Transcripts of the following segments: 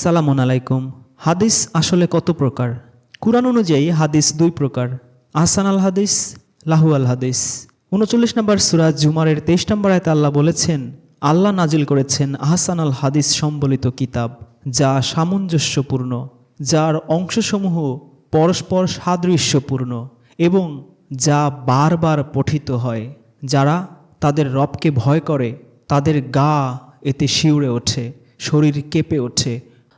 সালামুন আলাইকুম। হাদিস আসলে কত প্রকার? কুরআন অনুযায়ী হাদিস দুই প্রকার। আহসান আল হাদিস, লাহু আল হাদিস। উনচল্লিশ নম্বর সুরাজ জুমারের তেইশ নম্বর আয়তে আল্লাহ বলেছেন, আল্লাহ নাজিল করেছেন আহসান আল হাদিস সম্বলিত কিতাব, যা সামঞ্জস্যপূর্ণ, যার অংশসমূহ পরস্পর সাদৃশ্যপূর্ণ এবং যা বারবার পঠিত হয়। যারা তাদের রবকে ভয় করে, তাদের গা এতে শিউরে ওঠে, শরীর কেঁপে ওঠে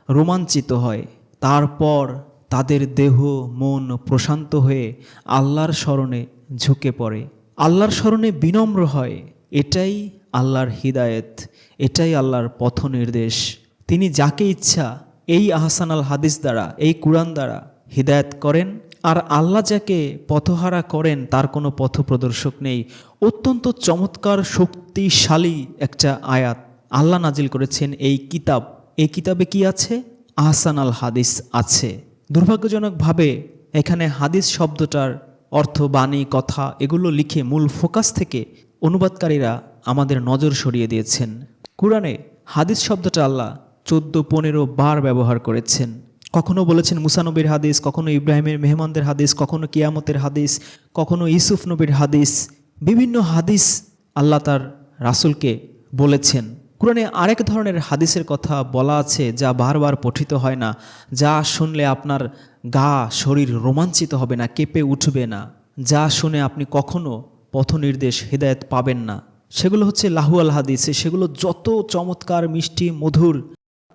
রোমাঞ্চিত হয়। তারপর তাদের দেহ, মন প্রশান্ত হয়ে আল্লাহর স্মরণে ঝুঁকে পড়ে। আল্লাহর স্মরণে বিনম্র হয়। এটাই আল্লাহর হিদায়েত। এটাই আল্লাহর পথ নির্দেশ। তিনি যাকে ইচ্ছা এই আহসান আল হাদিস দ্বারা, এই কুরআন দ্বারা হিদায়ত করেন। আর আল্লাহ যাকে পথহারা করেন, তার কোনো পথ প্রদর্শক নেই। অত্যন্ত চমৎকার, শক্তিশালী একটা আয়াত আল্লাহ নাজিল করেছেন এই কিতাব। এই কিতাবে কি আছে? আহসান আল হাদিস আছে। দুর্ভাগ্যজনকভাবে এখানে হাদিস শব্দটার অর্থ, বাণী, কথা এগুলো লিখে মূল ফোকাস থেকে অনুবাদকারীরা আমাদের নজর সরিয়ে দিয়েছেন। কোরআনে হাদিস শব্দটা আল্লাহ চোদ্দ, পনেরো বার ব্যবহার করেছেন। কখনো বলেছেন মুসানবীর হাদিস, কখনো ইব্রাহিমের মেহমানদের হাদিস, কখনো কিয়ামতের হাদিস, কখনো ইসুফ নবীর হাদিস। বিভিন্ন হাদিস আল্লাহ তার রাসুলকে বলেছেন। কোরআনে আরেক ধরনের হাদিসের কথা বলা আছে যা বারবার পঠিত হয় না, যা শুনলে আপনার গা, শরীর রোমাঞ্চিত হবে না, কেঁপে উঠবে না। যা শুনে আপনি কখনো পথ নির্দেশ হৃদায়ত পাবেন না। সেগুলো হচ্ছে লাহু আল হাদিস, সেগুলো যত চমৎকার, মিষ্টি, মধুর,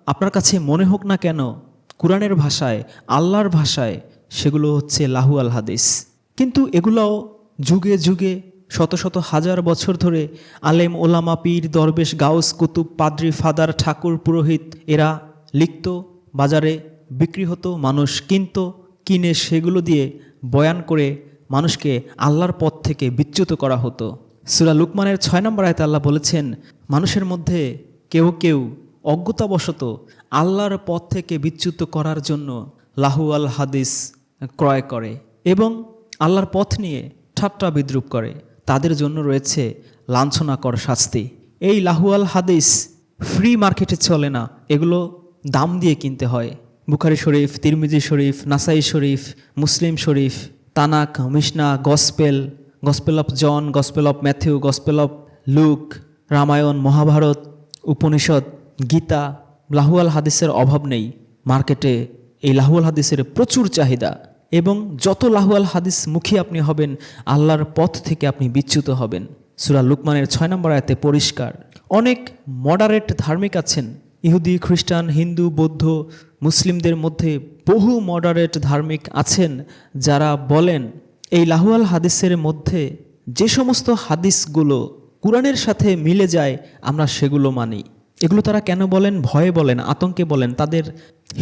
আপনার কাছে মনে হোক না কেন, কোরআনের ভাষায়, আল্লাহর ভাষায়, সেগুলো হচ্ছে লাহু আল হাদিস। কিন্তু এগুলোও যুগে যুগে শত শত হাজার বছর ধরে আলেম ওলামা পীর দরবেশ গাউস কুতুব পাদ্রি ফাদার ঠাকুর পুরোহিত এরা লিখত, বাজারে বিক্রি হতো, মানুষ কিনত, কিনে সেগুলো দিয়ে বয়ান করে মানুষকে আল্লাহর পথ থেকে বিচ্যুত করা হতো। সুরা লুকমানের ছয় নম্বর আয়তে আল্লাহ বলেছেন, মানুষের মধ্যে কেউ কেউ অজ্ঞতাবশত আল্লাহর পথ থেকে বিচ্যুত করার জন্য লাহু আল হাদিস ক্রয় করে এবং আল্লাহর পথ নিয়ে ঠাট্টা বিদ্রুপ করে। তাদের জন্য রয়েছে লাঞ্ছনাকর শাস্তি। এই লাহুয়াল হাদিস ফ্রি মার্কেটে চলে না, এগুলো দাম দিয়ে কিনতে হয়। Bukhari Sharif, Tirmidhi Sharif, Nasai Sharif, Muslim Sharif, Tanakh, Mishnah, gospel gospel of John, gospel of Matthew, gospel of Luke, Ramayana, Mahabharata, Upanishad, Gita লাহুয়াল হাদিসের অভাব নেই। মার্কেটে এই লাহুয়াল হাদিসের প্রচুর চাহিদা। এবং যত লাহুয়াল হাদিস মুখী আপনি হবেন, আল্লাহর পথ থেকে আপনি বিচ্যুত হবেন। সুরা লুকমানের ছয় নম্বর আয়তে পরিষ্কার। অনেক মডারেট ধার্মিক আছেন, ইহুদি, খ্রিস্টান, হিন্দু, বৌদ্ধ, মুসলিমদের মধ্যে বহু মডারেট ধার্মিক আছেন যারা বলেন, এই লাহুয়াল হাদিসের মধ্যে যে সমস্ত হাদিসগুলো কোরআনের সাথে মিলে যায়, আমরা সেগুলো মানি। এগুলো তারা কেন বলেন? ভয়ে বলেন, আতঙ্কে বলেন, তাদের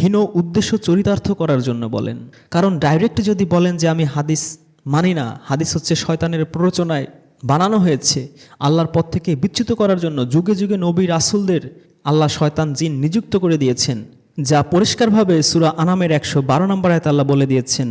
হীন উদ্দেশ্য চরিতার্থ করার জন্য বলেন। কারণ ডাইরেক্ট যদি বলেন যে আমি হাদিস মানি না, হাদিস হচ্ছে শয়তানের প্ররোচনায় বানানো হয়েছে, আল্লাহর পথ থেকে বিচ্যুত করার জন্য যুগে যুগে নবী রাসুলদের আল্লাহ শয়তান জিন নিযুক্ত করে দিয়েছেন, যা পরিষ্কারভাবে সুরা আনামের একশো বারো নম্বর আয়ত আল্লাহ বলে দিয়েছেন,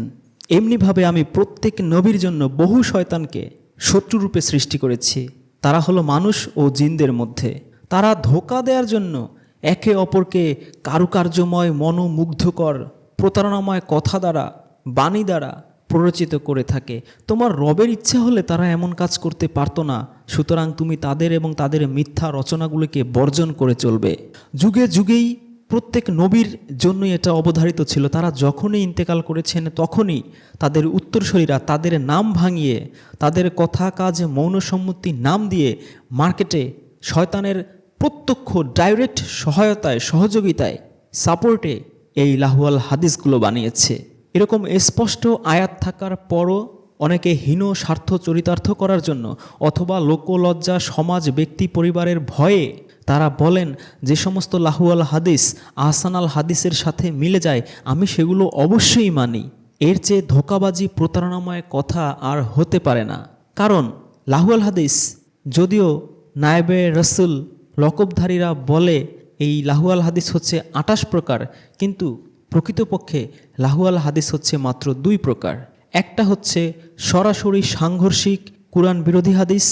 এমনিভাবে আমি প্রত্যেক নবীর জন্য বহু শয়তানকে শত্রুরূপে সৃষ্টি করেছি। তারা হলো মানুষ ও জিনদের মধ্যে। তারা ধোকা দেওয়ার জন্য একে অপরকে কারুকার্যময়, মনোমুগ্ধকর, প্রতারণাময় কথা দ্বারা, বাণী দ্বারা প্ররোচিত করে থাকে। তোমার রবের ইচ্ছা হলে তারা এমন কাজ করতে পারতো না। সুতরাং তুমি তাদের এবং তাদের মিথ্যা রচনাগুলিকে বর্জন করে চলবে। যুগে যুগেই প্রত্যেক নবীর জন্যই এটা অবধারিত ছিল। তারা যখনই ইন্তেকাল করেছেন তখনই তাদের উত্তরসূরিরা তাদের নাম ভাঙিয়ে, তাদের কথা, কাজ মৌনসম্মতি নাম দিয়ে মার্কেটে শয়তানের প্রত্যক্ষ ডাইরেক্ট সহায়তায়, সহযোগিতায় সাপোর্টে এই লাহুয়াল হাদিসগুলো বানিয়েছে। এরকম স্পষ্ট আয়াত থাকার পরও অনেকে হীন স্বার্থ চরিতার্থ করার জন্য অথবা লোকলজ্জা, সমাজ, ব্যক্তি, পরিবারের ভয়ে তারা বলেন, যে সমস্ত লাহুয়াল হাদিস আহসানাল হাদিসের সাথে মিলে যায়, আমি সেগুলো অবশ্যই মানি। এর চেয়ে ধোকাবাজি, প্রতারণাময় কথা আর হতে পারে না। কারণ, লাহুয়াল হাদিস যদিও নায়েবে রসুল লকবধারীরা বলে, এই লাহুয়াল হাদিস হচ্ছে আটাশ প্রকার, কিন্তু প্রকৃতপক্ষে লাহুয়াল হাদিস হচ্ছে মাত্র দুই প্রকার। একটা হচ্ছে সরাসরি সাংঘর্ষিক কোরআন বিরোধী হাদিস,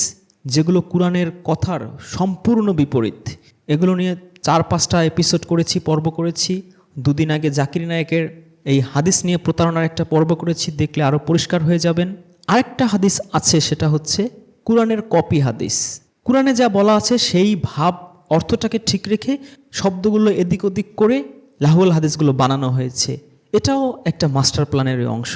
যেগুলো কোরআনের কথার সম্পূর্ণ বিপরীত। এগুলো নিয়ে চার পাঁচটা এপিসোড করেছি, পর্ব করেছি। দুদিন আগে জাকির নায়কের এই হাদিস নিয়ে প্রতারণার একটা পর্ব করেছি, দেখলে আরও পরিষ্কার হয়ে যাবেন। আরেকটা হাদিস আছে, সেটা হচ্ছে কোরআনের কপি হাদিস। কোরআনে যা বলা আছে, সেই ভাব অর্থটাকে ঠিক রেখে শব্দগুলো এদিক ওদিক করে লাহুল হাদিসগুলো বানানো হয়েছে। এটাও একটা মাস্টার প্ল্যানের অংশ।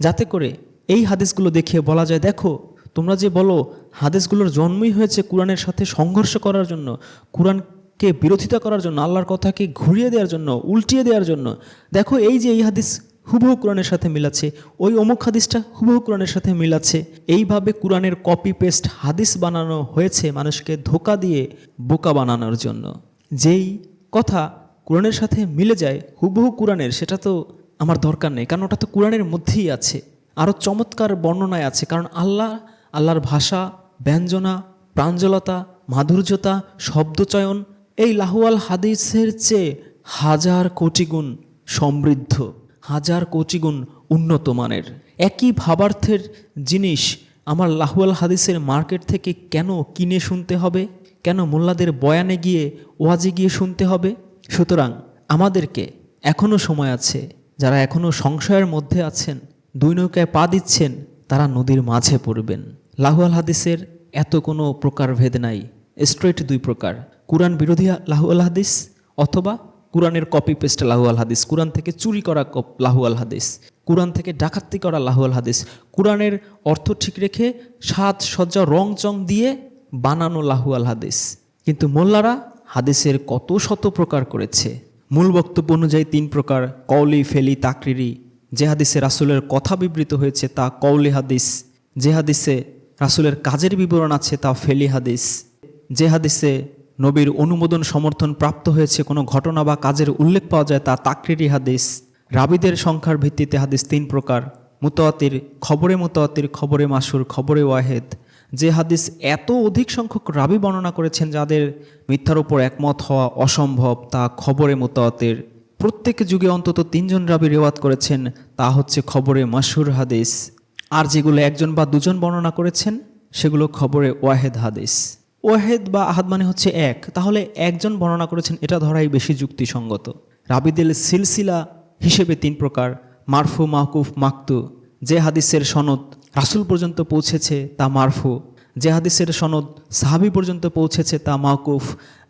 যাতে করে এই হাদিসগুলো দেখে বলা যায়, দেখো, তোমরা যে বলো, হাদিসগুলোর জন্মই হয়েছে কোরআনের সাথে সংঘর্ষ করার জন্য, কোরআনকে বিরোধিতা করার জন্য, আল্লাহর কথাকে ঘুরিয়ে দেওয়ার জন্য, উল্টিয়ে দেওয়ার জন্য। দেখো, এই যে এই হাদিস হুবহু কোরআনের সাথে মিলাচ্ছে। ওই অমুক হাদিসটা হুবহু কোরআনের সাথে মিলাচ্ছে। এইভাবে কোরআনের কপি পেস্ট হাদিস বানানো হয়েছে মানুষকে ধোকা দিয়ে বোকা বানানোর জন্য। যেই কথা কোরআনের সাথে মিলে যায়, হুবহু কোরআনের, সেটা তো আমার দরকার নেই। কারণ ওটা তো কোরআনের মধ্যেই আছে। আরও চমৎকার বর্ণনায় আছে। কারণ আল্লাহ, আল্লাহর ভাষা, ব্যঞ্জনা, প্রাঞ্জলতা, মাধুর্যতা, শব্দচয়ন, এই লাহুয়াল হাদিসের চেয়ে হাজার কোটি গুণ সমৃদ্ধ। হাজার কোটি গুণ উন্নত মানের। একই ভাবার্থের জিনিস আমার লাহুয়াল হাদিসের মার্কেট থেকে কেন কিনে শুনতে হবে? কেন মোল্লাদের বয়ানে গিয়ে, ওয়াজে গিয়ে শুনতে হবে? সুতরাং আমাদেরকে এখনও সময় আছে, যারা এখনও সংশয়ের মধ্যে আছেন, দুই নৌকায় পা দিচ্ছেন, তারা নদীর মাঝে পড়বেন। লাহুয়াল হাদিসের এত কোনো প্রকার ভেদ নাই স্ট্রেট দুই প্রকার। কোরআন বিরোধী লাহুয়াল হাদিস অথবা কোরআনের কপি পেস্ট লাহুয়াল হাদিস, কোরআন থেকে চুরি করা লাহুয়াল হাদিস, কোরআন থেকে ডাকাতি করা লাহুয়াল হাদিস, কোরআনের অর্থ ঠিক রেখে সাজ সজ্জা রং চং দিয়ে বানানো লাহুয়াল হাদিস। কিন্তু মোল্লারা হাদিসের কত শত প্রকার করেছে? মূল বক্তব্য অনুযায়ী তিন প্রকার কৌলি ফেলি, তাকরিরি। যে হাদিসে রাসুলের কথা বিবৃত হয়েছে, তা কৌলি হাদিস। যে হাদিসে রাসুলের কাজের বিবরণ আছে, তা ফেলি হাদিস। যে হাদিসে নবীর অনুমোদন সমর্থন প্রাপ্ত হয়েছে, কোনো ঘটনা বা কাজের উল্লেখ পাওয়া যায় তা তাকরিরি হাদিস। রাবিদের সংখ্যার ভিত্তিতে হাদিস তিন প্রকার। মুতোয়াতির খবরে মুতোয়াতির খবরে মাসুর, খবরে ওয়াহেদ। যে হাদিস এত অধিক সংখ্যক রাবি বর্ণনা করেছেন যাদের মিথ্যার উপর একমত হওয়া অসম্ভব, তা খবরে মুতোয়াতির প্রত্যেক যুগে অন্তত তিনজন রাবি রেওয়াত করেছেন, তা হচ্ছে খবরে মাসুর হাদিস। আর যেগুলো একজন বা দুজন বর্ণনা করেছেন, সেগুলো খবরে ওয়াহেদ হাদিস। ওয়াহেদ বা আহাদ মানে হচ্ছে এক। তাহলে একজন বর্ণনা করেছেন এটা ধরাই বেশি যুক্তিসঙ্গত। রাবিদের সিলসিলা হিসেবে তিন প্রকার, মারফু, মাহকুফ, মাকতু। যে হাদিসের সনদ রাসুল পর্যন্ত পৌঁছেছে, তা মারফু। যে হাদিসের সনদ সাহাবি পর্যন্ত পৌঁছেছে, তা মাকুফ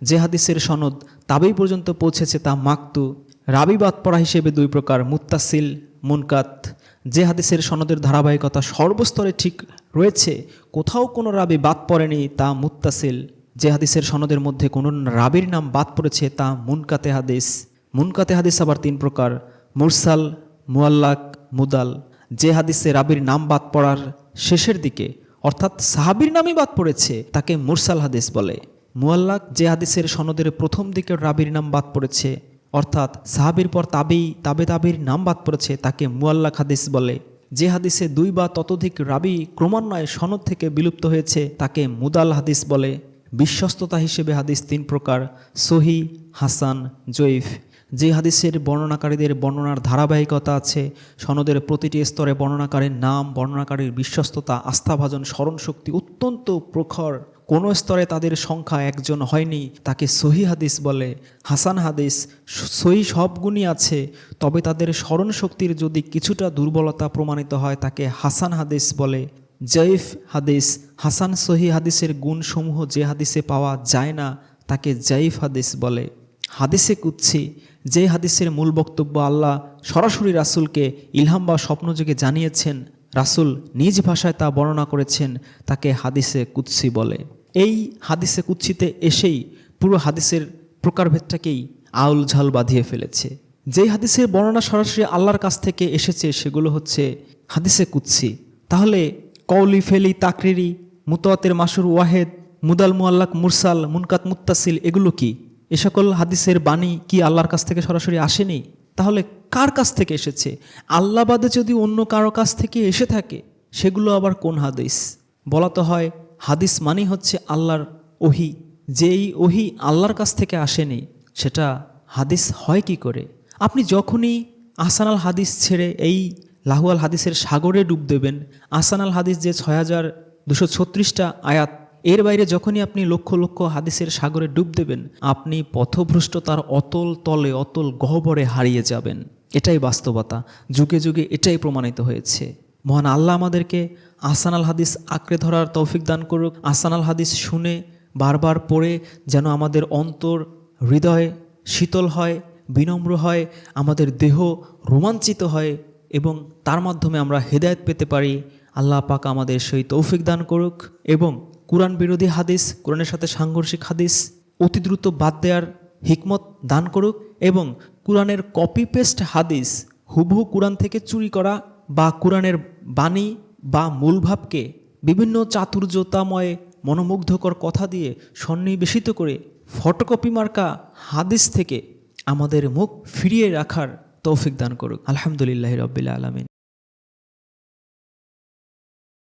যে হাদিসের সনদ তাবেই পর্যন্ত পৌঁছেছে, তা মাকতু। রাবি বাদ পড়া হিসেবে দুই প্রকার, মুত্তাসিল, মুনকাত। যে হাদিসের সনদের ধারাবাহিকতা সর্বস্তরে ঠিক রয়েছে, কোথাও কোনো রাবি বাদ পড়েনি, তা মুত্তাসিল। যে হাদিসের সনদের মধ্যে কোনো রাবির নাম বাদ পড়েছে, তা মুনকাতে হাদিস। মুনকাতে হাদিস আবার তিন প্রকার, মুরসাল, মুয়াল্লাক, মুদাল। যে হাদিসে রাবির নাম বাদ পড়ার শেষের দিকে, অর্থাৎ সাহাবির নামই বাদ পড়েছে, তাকে মুরসাল হাদিস বলে। মুয়াল্লাক যে হাদিসের সনদের প্রথম দিকের রাবির নাম বাদ পড়েছে অর্থাৎ সাহাবির পর তাবেই, তাবে তাবির নাম বাদ পড়েছে তাকে মুয়াল্লাক হাদিস বলে। যে হাদিসে দুই বা ততোধিক রাবি ক্রমান্বয়ে সনদ থেকে বিলুপ্ত হয়েছে তাকে মুদাল হাদিস বলে। বিশ্বস্ততা হিসেবে হাদিস তিন প্রকার, সহি, হাসান, জয়ীফ। যে হাদিসের বর্ণনাকারীদের বর্ণনার ধারাবাহিকতা আছে, সনদের প্রতিটি স্তরে বর্ণনাকারীর নাম, বর্ণনাকারীর বিশ্বস্ততা, আস্থাভাজন, স্মরণশক্তি অত্যন্ত প্রখর কোনো স্তরে তাদের সংখ্যা একজন হয়নি। তাকে সহি হাদিস বলে, হাসান হাদিস, সহি সব গুণই আছে, তবে তাদের স্মরণশক্তির যদি কিছুটা দুর্বলতা প্রমাণিত হয়, তাকে হাসান হাদিস বলে। জয়ীফ হাদিস, হাসান সহি হাদিসের গুণসমূহ যে হাদিসে পাওয়া যায় না, তাকে জয়ীফ হাদিস বলে। হাদিসে কুচ্ছি যে হাদিসের মূল বক্তব্য আল্লাহ সরাসরি রাসুলকে ইলহাম বা স্বপ্নযোগে জানিয়েছেন, রাসুল নিজ ভাষায় তা বর্ণনা করেছেন, তাকে হাদিসে কুৎসি বলে। এই হাদিসে কুচ্ছিতে এসেই পুরো হাদিসের প্রকারভেদটাকেই আউল ঝাল বাঁধিয়ে ফেলেছে। যেই হাদিসের বর্ণনা সরাসরি আল্লাহর কাছ থেকে এসেছে, সেগুলো হচ্ছে হাদিসে কুচ্ছি তাহলে কৌলি ফেলি, তাকরিরি মুতোয়াতের মাসুর ওয়াহেদ, মুদাল মুআল্লাক, মুরসাল, মুনকাত মুত্তাসিল, এগুলো কি? এ সকল হাদিসের বাণী কি আল্লাহর কাছ থেকে সরাসরি আসেনি? তাহলে কার কাছ থেকে এসেছে? আল্লাহ বাদে যদি অন্য কারও কাছ থেকে এসে থাকে, সেগুলো আবার কোন হাদিস? বলা তো হয় হাদিস মানেই হচ্ছে আল্লাহর ওহি। যেই ওহি আল্লাহর কাছ থেকে আসেনি, সেটা হাদিস হয় কি করে? আপনি যখনই আসানাল হাদিস ছেড়ে এই লাহুয়াল হাদিসের সাগরে ডুব দেবেন আসানাল হাদিস যে ছয় হাজার দুশো ছত্রিশটা আয়াত, এর বাইরে যখনই আপনি লক্ষ লক্ষ হাদিসের সাগরে ডুব দেবেন, আপনি পথভ্রষ্টতার অতল তলে, অতল গহ্বরে হারিয়ে যাবেন। এটাই বাস্তবতা। যুগে যুগে এটাই প্রমাণিত হয়েছে। মহান আল্লাহ আমাদেরকে আসানাল হাদিস আঁকড়ে ধরার তৌফিক দান করুক। আসানাল হাদিস শুনে বারবার পড়ে যেন আমাদের অন্তর হৃদয় শীতল হয়, বিনম্র হয়, আমাদের দেহ রোমাঞ্চিত হয় এবং তার মাধ্যমে আমরা হেদায়েত পেতে পারি। আল্লাহ পাক আমাদের সেই তৌফিক দান করুক এবং কোরআন বিরোধী হাদিস, কোরআনের সাথে সাংঘর্ষিক হাদিস অতি দ্রুত বাদ দেওয়ার হিকমত দান করুক এবং কোরআনের কপি পেস্ট হাদিস হুবহু কোরআন থেকে চুরি করা বা কোরআনের বাণী বা মূলভাবকে বিভিন্ন চাতুর্যতাময়, মনোমুগ্ধকর কথা দিয়ে সন্নিবেশিত করে ফটোকপি মার্কা হাদিস থেকে আমাদের মুখ ফিরিয়ে রাখার তৌফিক দান করুক। আলহামদুলিল্লাহ রবিল্লা আলমিন।